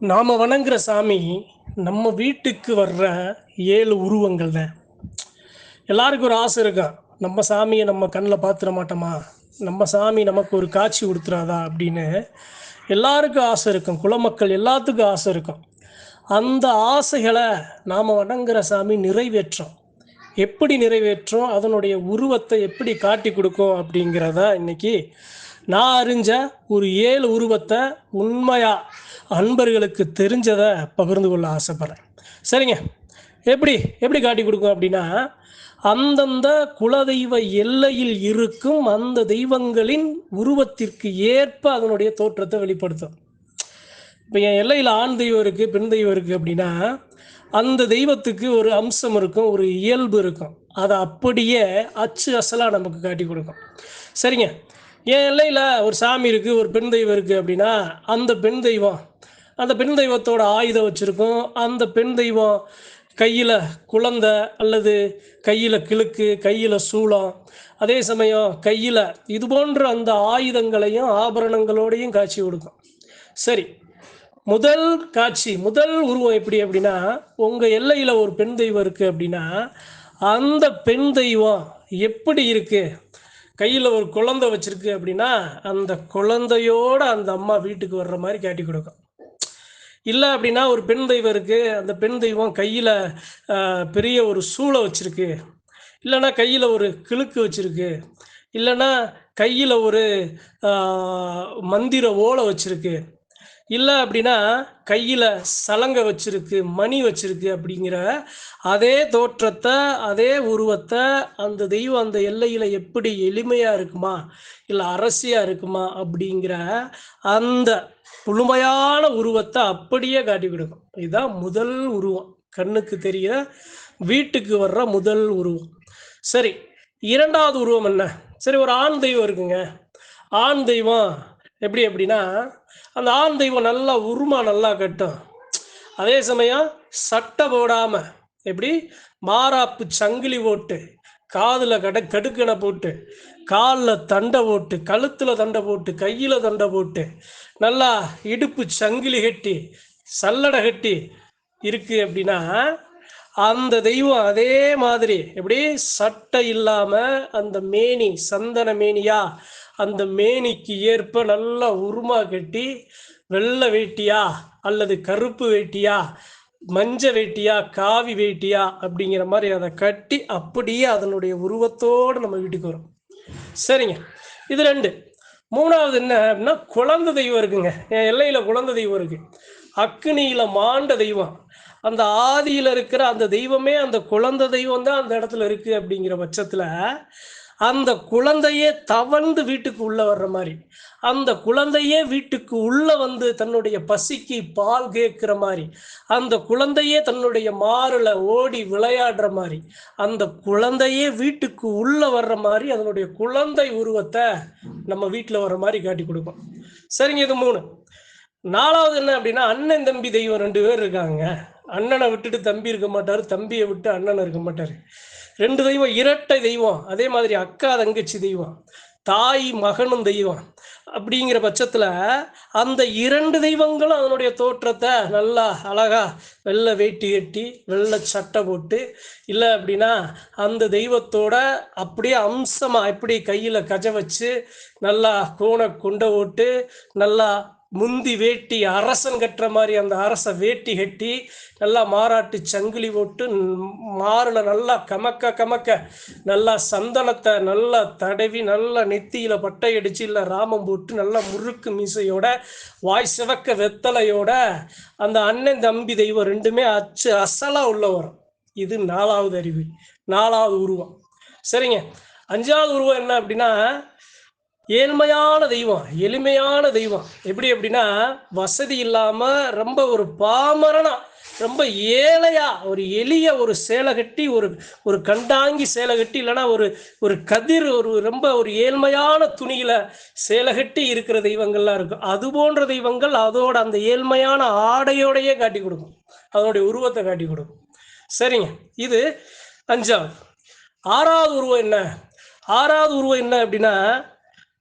நாம் வணங்குற சாமி நம்ம வீட்டுக்கு வர்ற ஏழு உருவங்கள் தான். எல்லாருக்கும் ஒரு ஆசை இருக்கும் நம்ம சாமியை நம்ம கண்ணில் பார்த்துட மாட்டோமா? நம்ம சாமி நமக்கு ஒரு காட்சி கொடுத்துறாதா அப்படின்னு எல்லாருக்கும் ஆசை இருக்கும். குலமக்கள் எல்லாத்துக்கும் ஆசை இருக்கும். அந்த ஆசைகளை நாம் வணங்குற சாமி நிறைவேற்றும். எப்படி நிறைவேற்றும்? அதனுடைய உருவத்தை எப்படி காட்டி கொடுக்கும் அப்படிங்கிறத இன்னைக்கு நான் அறிஞ்ச ஒரு ஏழு உருவத்தை உண்மையாக அன்பர்களுக்கு தெரிஞ்சதை பகிர்ந்து கொள்ள ஆசைப்பட்றேன். சரிங்க. எப்படி எப்படி காட்டி கொடுக்கும் அப்படின்னா அந்தந்த குலதெய்வ எல்லையில் இருக்கும் அந்த தெய்வங்களின் உருவத்திற்கு ஏற்ப அதனுடைய தோற்றத்தை வெளிப்படுத்தும். இப்போ என் எல்லையில் ஆண் தெய்வம் இருக்குது பெண் தெய்வம் இருக்குது அப்படின்னா அந்த தெய்வத்துக்கு ஒரு அம்சம் இருக்கும் ஒரு இயல்பு இருக்கும். அதை அப்படியே அச்சு அசலாக நமக்கு காட்டி கொடுக்கும். சரிங்க. என் எல்லையில் ஒரு சாமி இருக்குது ஒரு பெண் தெய்வம் இருக்குது அப்படின்னா அந்த பெண் தெய்வம் அந்த பெண் தெய்வத்தோட ஆயுதம் வச்சுருக்கும். அந்த பெண் தெய்வம் கையில் குழந்த அல்லது கையில் கிழக்கு கையில் சூளம். அதே சமயம் கையில் இது போன்ற அந்த ஆயுதங்களையும் ஆபரணங்களோடையும் காட்சி கொடுக்கும். சரி முதல் காட்சி முதல் உருவம் எப்படி அப்படின்னா உங்கள் எல்லையில் ஒரு பெண் தெய்வம் இருக்குது அப்படின்னா அந்த பெண் தெய்வம் எப்படி இருக்குது கையில் ஒரு குழந்தை வச்சிருக்கு அப்படின்னா அந்த குழந்தையோட அந்த அம்மா வீட்டுக்கு வர்ற மாதிரி காட்டி கொடுக்கும். இல்லை அப்படின்னா ஒரு பெண் தெய்வம் இருக்குது அந்த பெண் தெய்வம் கையில் பெரிய ஒரு சூளை வச்சுருக்கு. இல்லைன்னா கையில் ஒரு கிழுக்கு வச்சுருக்கு. இல்லைன்னா கையில் ஒரு மந்திர ஓலை வச்சுருக்கு. இல்லை அப்படின்னா கையில் சலங்கை வச்சுருக்கு மணி வச்சுருக்கு அப்படிங்கிற அதே தோற்றத்தை அதே உருவத்தை அந்த தெய்வம் அந்த எல்லையில் எப்படி எளிமையாக இருக்குமா இல்லை அரசியாக இருக்குமா அப்படிங்கிற அந்த முழுமையான உருவத்தை அப்படியே காட்டி கொடுக்கும். இதுதான் முதல் உருவம். கண்ணுக்கு தெரியிற வீட்டுக்கு வர்ற முதல் உருவம். சரி இரண்டாவது உருவம் என்ன? சரி ஒரு ஆண் தெய்வம் இருக்குங்க. ஆண் தெய்வம் எப்படி அப்படின்னா அந்த ஆண் தெய்வம் நல்லா உருமா நல்லா கட்டும். அதே சமயம் சட்டை போடாம எப்படி? மாறாப்பு சங்கிலி போட்டு காதில் கட கடுக்கனை போட்டு காலில் தண்டை போட்டு கழுத்தில் தண்டை போட்டு கையில் தண்டை போட்டு நல்லா இடுப்பு சங்கிலி கட்டி சல்லடை கட்டி இருக்கு அப்படின்னா அந்த தெய்வம் அதே மாதிரி எப்படி? சட்டை இல்லாம அந்த மேனி சந்தன மேனியா அந்த மேனிக்கு ஏற்ப நல்லா உருமா கட்டி வெள்ளை வேட்டியா அல்லது கருப்பு வேட்டியா மஞ்ச வேட்டியா காவி வேட்டியா அப்படிங்கிற மாதிரி அதை கட்டி அப்படியே அதனுடைய உருவத்தோடு நம்ம வீட்டுக்கு வரும் சரிங்க. இது ரெண்டு. மூணாவது என்ன அப்படின்னா குழந்த தெய்வம் இருக்குங்க. என் எல்லையில் குழந்த தெய்வம் இருக்கு. அக்னியில் மாண்ட தெய்வம். அந்த ஆதியில் இருக்கிற அந்த தெய்வமே அந்த குழந்த தெய்வம் தான் அந்த இடத்துல இருக்கு அப்படிங்கிற பட்சத்தில் அந்த குழந்தையே தவழ்ந்து வீட்டுக்கு உள்ள வர்ற மாதிரி. அந்த குழந்தையே வீட்டுக்கு உள்ள வந்து தன்னுடைய பசிக்கு பால் கேட்கிற மாதிரி. அந்த குழந்தையே தன்னுடைய மாறுல ஓடி விளையாடுற மாதிரி. அந்த குழந்தையே வீட்டுக்கு உள்ள வர்ற மாதிரி அதனுடைய குழந்தை உருவத்தை நம்ம வீட்டில் வர்ற மாதிரி காட்டி கொடுப்போம் சரிங்க இது மூணு. நாலாவது என்ன அப்படின்னா அண்ணன் தம்பி தெய்வம் ரெண்டு பேர் இருக்காங்க. அண்ணனை விட்டுட்டு தம்பி இருக்க மாட்டார் தம்பியை விட்டு அண்ணன் இருக்க மாட்டார். ரெண்டு தெய்வம் இரட்டை தெய்வம் அதே மாதிரி அக்கா தங்கச்சி தெய்வம் தாய் மகனும் தெய்வம். அப்படிங்கிற பட்சத்தில் அந்த இரண்டு தெய்வங்களும் அதனுடைய தோற்றத்தை நல்லா அழகாக வெள்ளை வேட்டி கட்டி வெள்ளை சட்டை போட்டு இல்லை அப்படின்னா அந்த தெய்வத்தோட அப்படியே அம்சமாக எப்படி கையில் கஜ வச்சு நல்லா கோண குண்டை ஓட்டு நல்லா முந்தி வேட்டி அரசன் கட்டுற மாதிரி அந்த அரச வேட்டி கட்டி நல்லா மாறாட்டு சங்கிலி போட்டு மாறுல நல்லா கமக்க கமக்க நல்லா சந்தனத்தை நல்லா தடவி நல்லா நெத்தியில பட்டை அடிச்சு இல்லை ராமம் போட்டு நல்லா முறுக்கு மீசையோட வாய் சிவக்க வெத்தலையோட அந்த அண்ணன் தம்பி தெய்வம் ரெண்டுமே அச்சு அசலா உள்ள வரும் இது நாலாவது அறிவு நாலாவது உருவம். சரிங்க. அஞ்சாவது உருவம் என்ன அப்படின்னா ஏழ்மையான தெய்வம் எளிமையான தெய்வம். எப்படி அப்படின்னா வசதி இல்லாம ரொம்ப ஒரு பாமரனா ரொம்ப ஏழையா ஒரு எளிய ஒரு சேலை கட்டி ஒரு ஒரு கண்டாங்கி சேலை கட்டி இல்லைன்னா ஒரு ஒரு கதிர் ஒரு ரொம்ப ஒரு ஏழ்மையான துணியில சேலை கட்டி இருக்கிற தெய்வங்கள்லாம் இருக்கும். அது போன்ற தெய்வங்கள் அதோட அந்த ஏழ்மையான ஆடையோடையே காட்டி கொடுக்கும். அதனுடைய உருவத்தை காட்டி கொடுக்கும். சரிங்க. இது அஞ்சாவது. ஆறாவது உருவம் என்ன? ஆறாவது உருவம் என்ன அப்படின்னா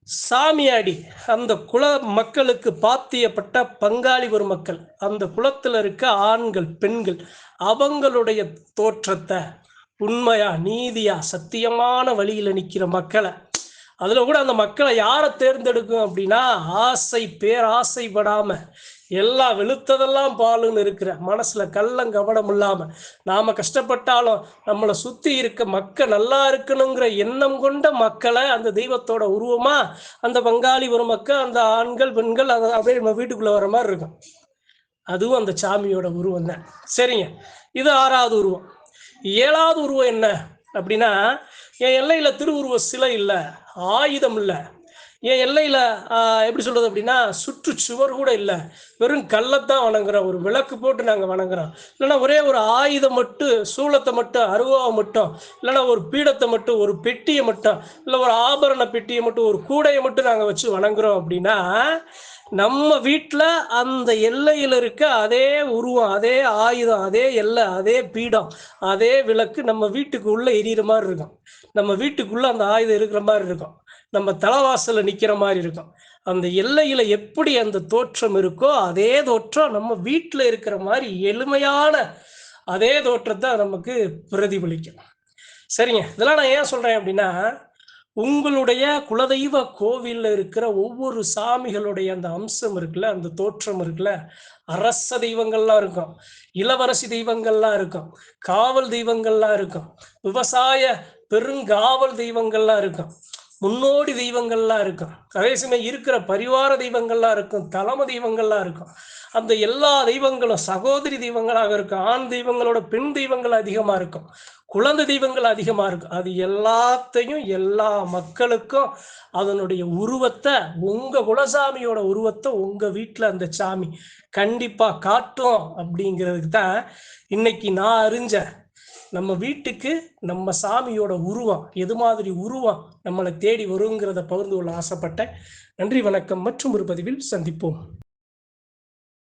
சாமியாடி அந்த குல மக்களுக்கு பாத்தியப்பட்ட பங்காளி ஒரு மக்கள். அந்த குலத்தில் இருக்க ஆண்கள் பெண்கள் அவங்களுடைய தோற்றத்தை உண்மையா நீதியா சத்தியமான வழியில் நிற்கிற மக்களை அதில் கூட அந்த மக்களை யாரை தேர்ந்தெடுக்கும் அப்படின்னா ஆசை பேராசைப்படாம எல்லா வெளுத்ததெல்லாம் பாலுன்னு இருக்கிற மனசுல கள்ளம் கவனம் இல்லாம நாம கஷ்டப்பட்டாலும் நம்மளை சுத்தி இருக்க மக்கள் நல்லா இருக்கணுங்கிற எண்ணம் கொண்ட மக்களை அந்த தெய்வத்தோட உருவமா அந்த பங்காளி ஒரு மக்கள் அந்த ஆண்கள் பெண்கள் அதை அப்படியே நம்ம வீட்டுக்குள்ள வர மாதிரி இருக்கும். அதுவும் அந்த சாமியோட உருவம் தான். சரிங்க. இது ஆறாவது உருவம். ஏழாவது உருவம் என்ன அப்படின்னா என் எல்லையில திருவுருவ சிலை இல்லை. ஆயுதம் இல்லை. என் எல்லையில் எப்படி சொல்கிறது அப்படின்னா சுற்று சுவர் கூட இல்லை. வெறும் கல்லைத்தான் வணங்குறோம் ஒரு விளக்கு போட்டு நாங்கள் வணங்குறோம். இல்லைன்னா ஒரே ஒரு ஆயுதம் மட்டும் சூளத்தை மட்டும் அருவாவை மட்டும் இல்லைன்னா ஒரு பீடத்தை மட்டும் ஒரு பெட்டியை மட்டும் இல்லை ஒரு ஆபரண பெட்டியை மட்டும் ஒரு கூடையை மட்டும் நாங்கள் வச்சு வணங்குறோம் அப்படின்னா நம்ம வீட்டில் அந்த எல்லையில் இருக்க அதே உருவம் அதே ஆயுதம் அதே எல்லை அதே பீடம் அதே விளக்கு நம்ம வீட்டுக்கு உள்ளே எரியிற மாதிரி இருக்கும். நம்ம வீட்டுக்குள்ளே அந்த ஆயுதம் இருக்கிற மாதிரி இருக்கும். நம்ம தலைவாசலில் நிற்கிற மாதிரி இருக்கும். அந்த எல்லையில் எப்படி அந்த தோற்றம் இருக்கோ அதே தோற்றம் நம்ம வீட்டில் இருக்கிற மாதிரி எளிமையான அதே தோற்றத்தை நமக்கு பிரதிபலிக்கும். சரிங்க. இதெல்லாம் நான் ஏன் சொல்கிறேன் அப்படின்னா உங்களுடைய குலதெய்வ கோவிலில் இருக்கிற ஒவ்வொரு சாமிகளுடைய அந்த அம்சம் இருக்குல்ல அந்த தோற்றம் இருக்குல்ல அரச தெய்வங்கள்லாம் இருக்கும் இளவரசி தெய்வங்கள்லாம் இருக்கும் காவல் தெய்வங்கள்லாம் இருக்கும் விவசாய பெருங்காவல் தெய்வங்கள்லாம் இருக்கும். முன்னோடி தெய்வங்கள்லாம் இருக்கும். அதே சமயம் இருக்கிற பரிவார தெய்வங்கள்லாம் இருக்கும். தலைம தெய்வங்கள்லாம் இருக்கும். அந்த எல்லா தெய்வங்களும் சகோதரி தெய்வங்களாக இருக்கும். ஆண் தெய்வங்களோட பெண் தெய்வங்கள் அதிகமாக இருக்கும். குழந்தை தெய்வங்கள் அதிகமாக இருக்கும். அது எல்லாத்தையும் எல்லா மக்களுக்கும் அதனுடைய உருவத்தை உங்கள் குலசாமியோட உருவத்தை உங்கள் வீட்டில் அந்த சாமி கண்டிப்பாக காட்டும் அப்படிங்கிறதுக்கு தான் இன்னைக்கு நான் அறிஞ்சேன். நம்ம வீட்டுக்கு நம்ம சாமியோட உருவம் எது மாதிரி உருவம் நம்மளை தேடி வருங்கிறத பகிர்ந்து கொள்ள ஆசைப்பட்டேன். நன்றி வணக்கம். மற்றும் ஒரு பதிவில் சந்திப்போம்.